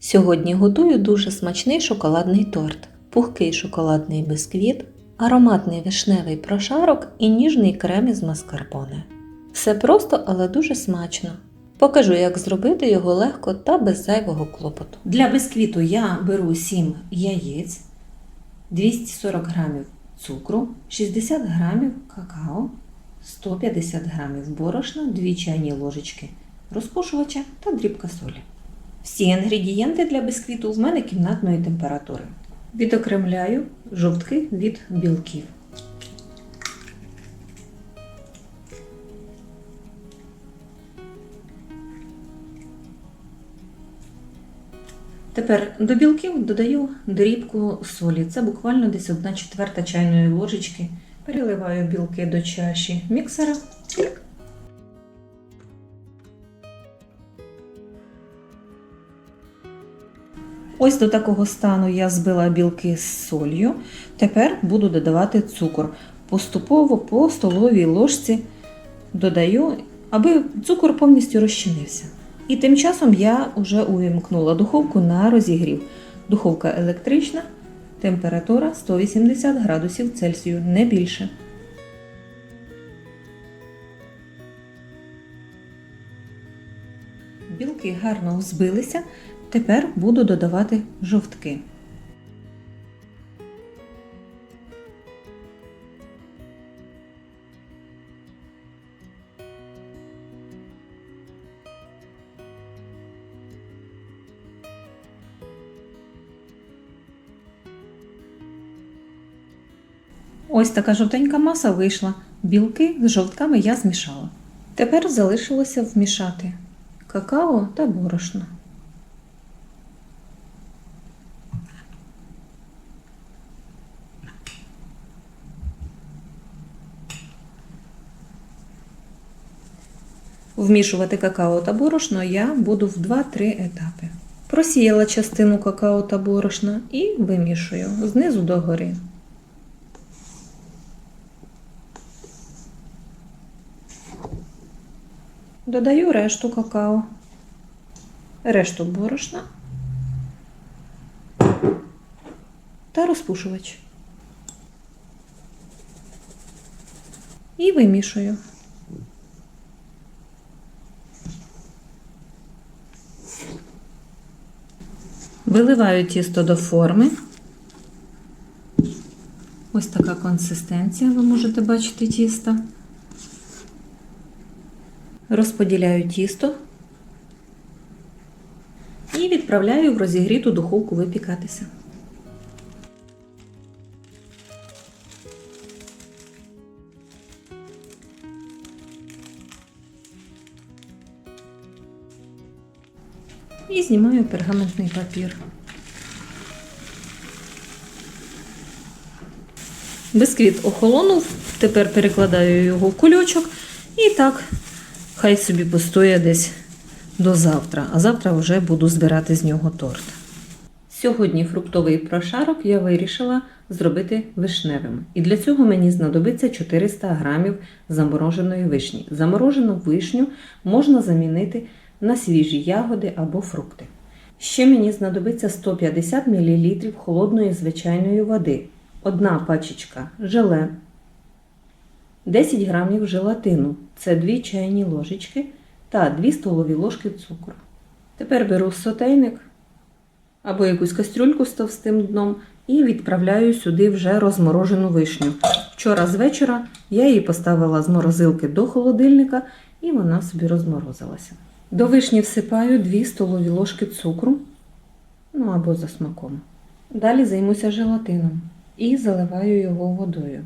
Сьогодні готую дуже смачний шоколадний торт, пухкий шоколадний бисквіт, ароматний вишневий прошарок і ніжний крем із маскарпоне. Все просто, але дуже смачно. Покажу, як зробити його легко та без зайвого клопоту. Для бисквіту я беру 7 яєць, 240 г цукру, 60 г какао, 150 г борошна, 2 чайні ложечки розпушувача та дрібка солі. Всі інгредієнти для бисквіту в мене кімнатної температури. Відокремляю жовтки від білків. Тепер до білків додаю дрібку солі. Це буквально десь 1 четверта чайної ложечки. Переливаю білки до чаші міксера. Ось до такого стану я збила білки з солью. Тепер буду додавати цукор. Поступово по столовій ложці додаю, аби цукор повністю розчинився. І тим часом я вже увімкнула духовку на розігрів. Духовка електрична, температура 180 градусів Цельсію, не більше. Білки гарно збилися. Тепер буду додавати жовтки. Ось така жовтенька маса вийшла. Білки з жовтками я змішала. Тепер залишилося вмішати какао та борошно. Вмішувати какао та борошно я буду в 2-3 етапи. Просіяла частину какао та борошна і вимішую знизу до гори. Додаю решту какао, решту борошна та розпушувач. І вимішую. Виливаю тісто до форми. Ось така консистенція, ви можете бачити тісто. Розподіляю тісто і відправляю в розігріту духовку випікатися. Знімаю пергаментний папір. Бисквіт охолонув, тепер перекладаю його в кульочок і так хай собі постоє десь до завтра, а завтра вже буду збирати з нього торт. Сьогодні фруктовий прошарок я вирішила зробити вишневим. І для цього мені знадобиться 400 грамів замороженої вишні. Заморожену вишню можна замінити на свіжі ягоди або фрукти. Ще мені знадобиться 150 мл холодної звичайної води, одна пачечка желе, 10 грамів желатину це 2 чайні ложечки та 2 столові ложки цукру. Тепер беру сотейник або якусь кастрюльку з товстим дном і відправляю сюди вже розморожену вишню. Вчора з вечора я її поставила з морозилки до холодильника і вона собі розморозилася. До вишні всипаю 2 столові ложки цукру, ну або за смаком. Далі займуся желатином і заливаю його водою.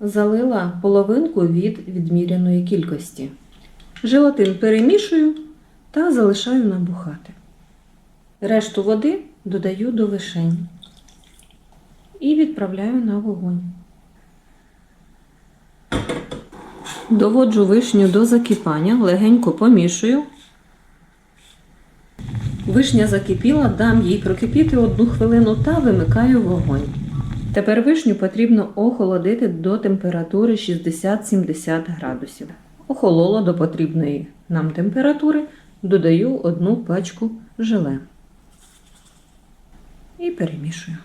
Залила половинку від відміряної кількості. Желатин перемішую та залишаю набухати. Решту води додаю до вишень і відправляю на вогонь. Доводжу вишню до закипання, легенько помішую. Вишня закипіла, дам їй прокипіти одну хвилину та вимикаю вогонь. Тепер вишню потрібно охолодити до температури 60-70 градусів. Охололо до потрібної нам температури, додаю одну пачку желе і перемішую.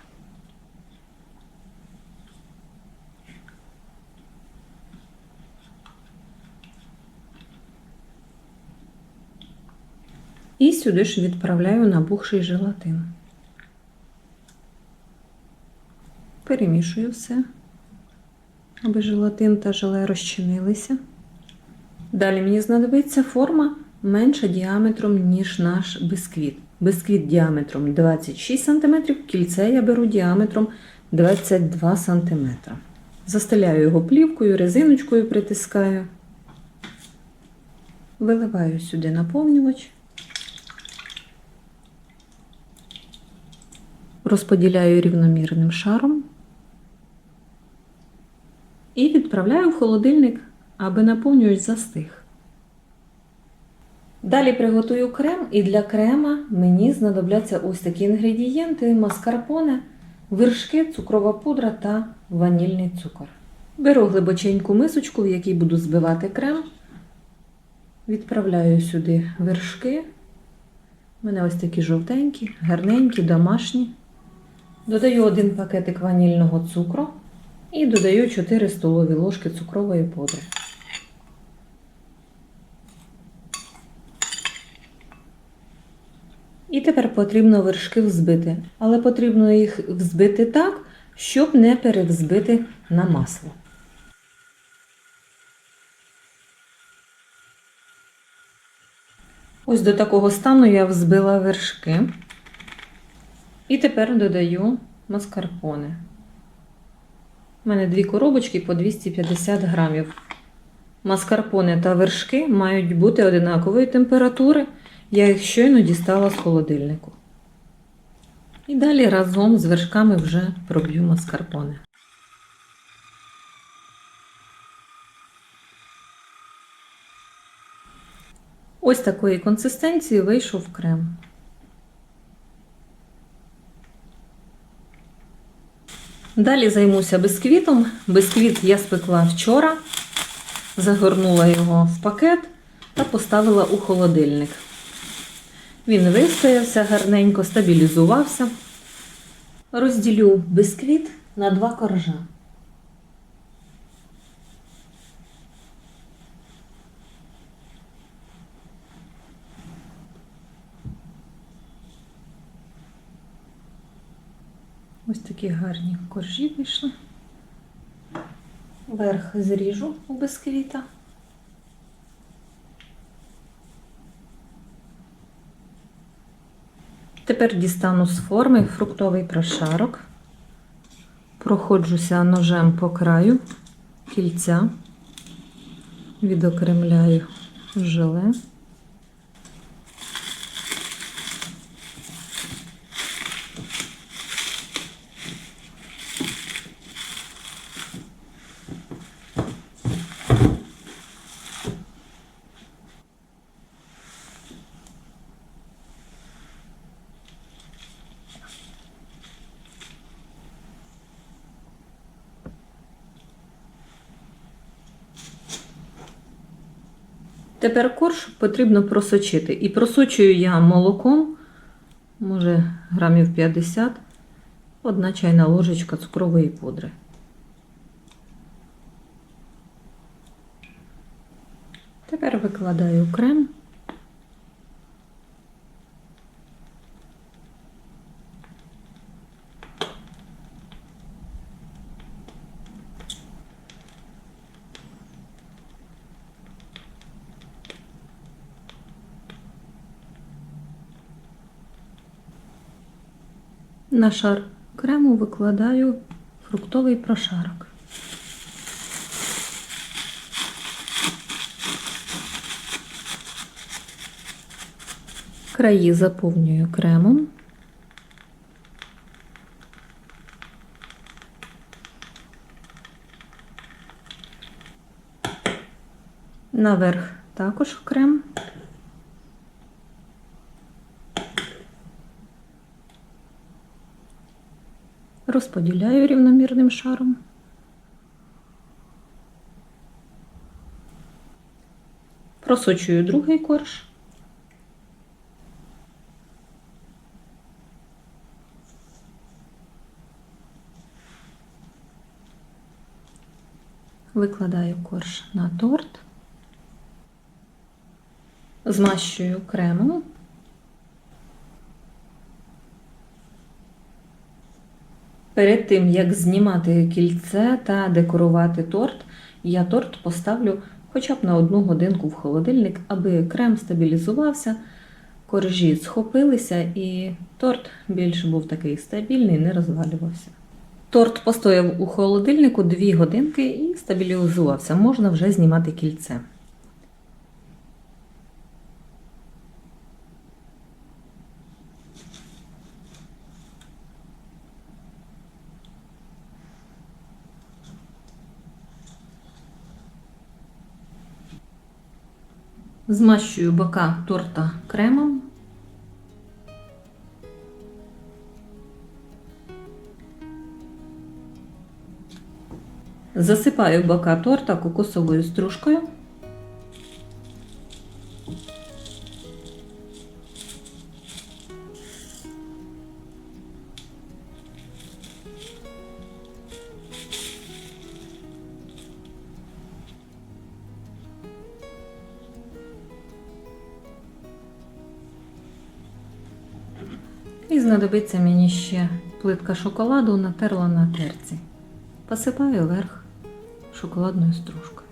І сюди ж відправляю набухший желатин. Перемішую все, аби желатин та желе розчинилися. Далі мені знадобиться форма менша діаметром, ніж наш бисквіт. Бисквіт діаметром 26 см, кільце я беру діаметром 22 см. Застеляю його плівкою, резиночкою притискаю. Виливаю сюди наповнювач. Розподіляю рівномірним шаром і відправляю в холодильник, аби наповнювач застиг. Далі приготую крем, і для крема мені знадобляться ось такі інгредієнти: маскарпоне, вершки, цукрова пудра та ванільний цукор. Беру глибоченьку мисочку, в якій буду збивати крем. Відправляю сюди вершки. У мене ось такі жовтенькі, гарненькі, домашні. Додаю один пакетик ванільного цукру і додаю 4 столові ложки цукрової пудри. І тепер потрібно вершки взбити, але потрібно їх взбити так, щоб не перевзбити на масло. Ось до такого стану я взбила вершки. І тепер додаю маскарпоне. У мене дві коробочки по 250 грамів. Маскарпоне та вершки мають бути одинакової температури. Я їх щойно дістала з холодильнику. І далі разом з вершками вже проб'ю маскарпоне. Ось такої консистенції вийшов крем. Далі займуся бисквітом. Бисквіт я спекла вчора, загорнула його в пакет та поставила у холодильник. Він вистоявся гарненько, стабілізувався. Розділю бисквіт на два коржа. Ось такі гарні коржі вийшли. Верх зріжу у бисквіта. Тепер дістану з форми фруктовий прошарок, проходжуся ножем по краю кільця, відокремляю желе. Тепер корж потрібно просочити. І просочую я молоком, може грамів 50, одна чайна ложечка цукрової пудри. Тепер викладаю крем. На шар крему викладаю фруктовий прошарок. Краї заповнюю кремом. Наверх також крем. розподіляю рівномірним шаром. Просочую другий корж. Викладаю корж на торт, змащую кремом. Перед тим, як знімати кільце та декорувати торт, я торт поставлю хоча б на одну годинку в холодильник, аби крем стабілізувався, коржі схопилися і торт більш був такий стабільний, не розвалювався. Торт постояв у холодильнику 2 годинки і стабілізувався. Можна вже знімати кільце. Змащую бока торта кремом. Засипаю бока торта кокосовою стружкою. Знадобиться мені ще плитка шоколаду, натерла на терці. Посипаю верх шоколадною стружкою.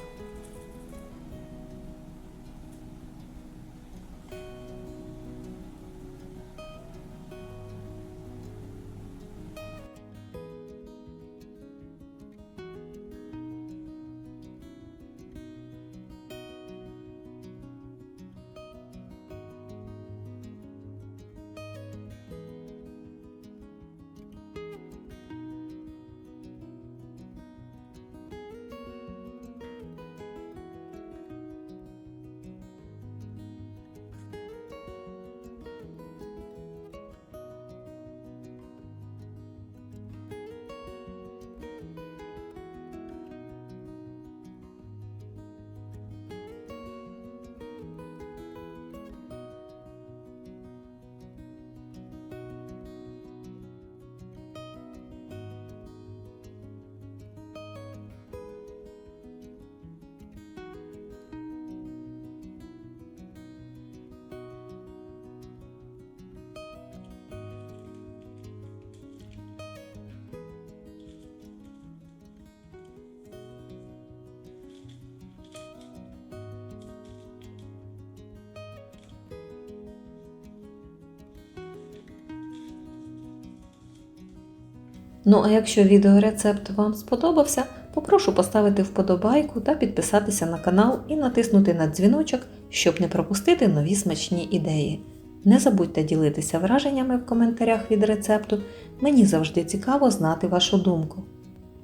Ну а якщо відеорецепт вам сподобався, попрошу поставити вподобайку та підписатися на канал і натиснути на дзвіночок, щоб не пропустити нові смачні ідеї. Не забудьте ділитися враженнями в коментарях від рецепту, мені завжди цікаво знати вашу думку.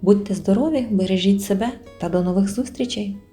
Будьте здорові, бережіть себе та до нових зустрічей!